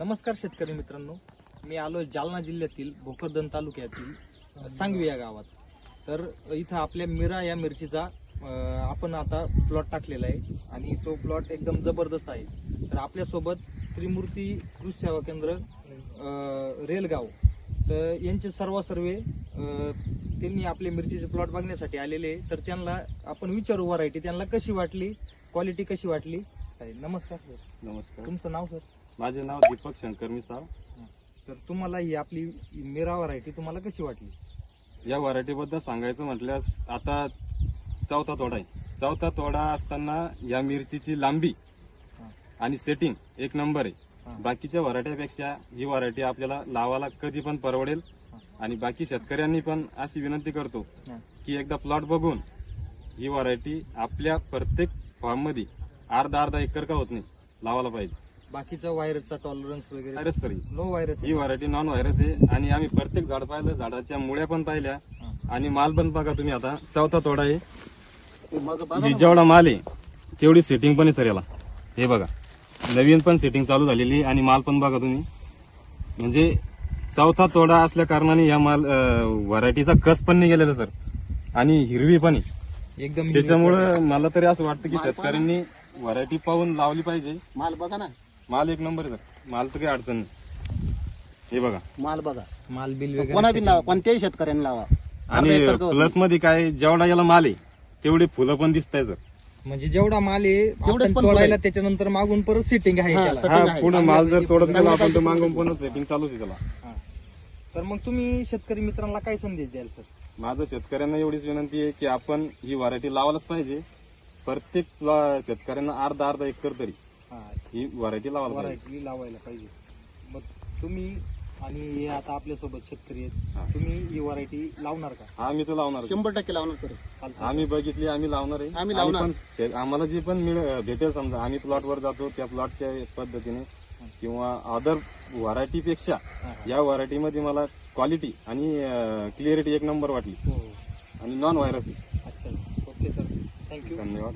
नमस्कार शेतकरी मित्रांनो. मी आलो जालना जिल्ह्यातील भोकरदन तालुक्यातील सांगवी या गावात. तर इथं आपल्या मिरा या मिरचीचा आपण आता प्लॉट टाकलेला आहे आणि तो प्लॉट एकदम जबरदस्त आहे. तर आपल्यासोबत त्रिमूर्ती कृषी सेवा केंद्र रेलगाव. तर यांचे सर्व सर्वे अं, त्यांनी आपले मिरचीचे प्लॉट बघण्यासाठी आलेले. तर त्यांना आपण विचारू व्हरायटी त्यांना कशी वाटली क्वालिटी कशी वाटली? काय नमस्कार सर. नमस्कार. तुमचं नाव सर? माझे नाव दीपक शंकर मिसाळ तर तुम्हाला ही आपली मेरा व्हरायटी तुम्हाला कशी वाटली या व्हरायटी बद्दल सांगायचं म्हटल्यास आता चौथा तोडा आहे चौथा तोडा असताना या मिरचीची लांबी हा. आणि सेटिंग एक नंबर हा. आहे बाकीच्या व्हरायटीपेक्षा ही व्हरायटी आपल्याला लावायला कधी पण परवडेल हा. आणि बाकी शेतकऱ्यांनी पण अशी विनंती करतो हा. की एकदा प्लॉट बघून ही व्हरायटी आपल्या प्रत्येक फार्ममध्ये अर्धा अर्धा एकर का होत नाही लावायला पाहिजे बाकीचा व्हायरसचा टॉलरन्स वगैरे? व्हायरस सर ही. नो व्हायरस ही व्हरायटी नॉन व्हायरस आहे. आणि आम्ही प्रत्येक झाड पाहिलं झाडाच्या मुळ्या पण पाहिल्या. आणि माल पण बघा तुम्ही आता. चौथा तोडा आहे. ही जेवढा माल आहे तेवढी सेटिंग पण आहे सर याला. हे बघा. नवीन पण सेटिंग चालू झालेली आहे आणि माल पण बघा तुम्ही. म्हणजे चौथा तोडा असल्या कारणाने या माल व्हरायटीचा कस पण नाही गेलेला सर. आणि हिरवी पण आहे. एकदम त्याच्यामुळं मला तरी असं वाटतं की शेतकऱ्यांनी व्हरायटी पाहून लावली पाहिजे. माल बघा ना. माल एक नंबर आहे सर. माल तर काही अडचण नाही. हे बघा. माल बघा. माल बिल वगैरे कोणा बी लावा? कोणत्याही शेतकऱ्यांनी लावा. अर्धा आणि एकर गवत. प्लसमध्ये काय जेवढा याला माल आहे तेवढे फुलं पण दिसत आहे सर. म्हणजे जेवढा माल आहे आपण पण तोडायला. त्याच्यानंतर मागून परत सिटिंग आहे हा, त्याला. हा आहे. माल जर तोडत गेला आपण तर मागून पुन्हा सेटिंग चालूच आहे त्याला. हा. तर मग तुम्ही शेतकरी मित्रांना काय संदेश द्याल सर? माझं शेतकऱ्यांना एवढीच विनंती आहे की आपण ही व्हरायटी लावायलाच पाहिजे. प्रत्येक ला- शेतकऱ्यांना अर्धा अर्धा एकर तरी. हा व्हरायटी लावायला पाहिजे. व्हरायटी लावायला पाहिजे. मग तुम्ही आणि हे आता आपल्यासोबत शेतकरी हा. आहेत तुम्ही ही व्हरायटी लावणार का? हा मी तर लावणार. शंभर टक्के लावणार सर. चालतं आम्ही बघितली आम्ही लावणार आहे. आम्ही लावणार. पण शे- आम्हाला जे पण मिळ- भेटेल समजा आम्ही प्लॉटवर जातो त्या प्लॉटच्या पद्धतीने किंवा अदर व्हरायटी पेक्षा हा. या व्हरायटी मध्ये मला क्वालिटी आणि क्लिअरिटी एक नंबर वाटली. हो. आणि नॉन व्हायरस अच्छा. Okay sir. थँक्यू धन्यवाद.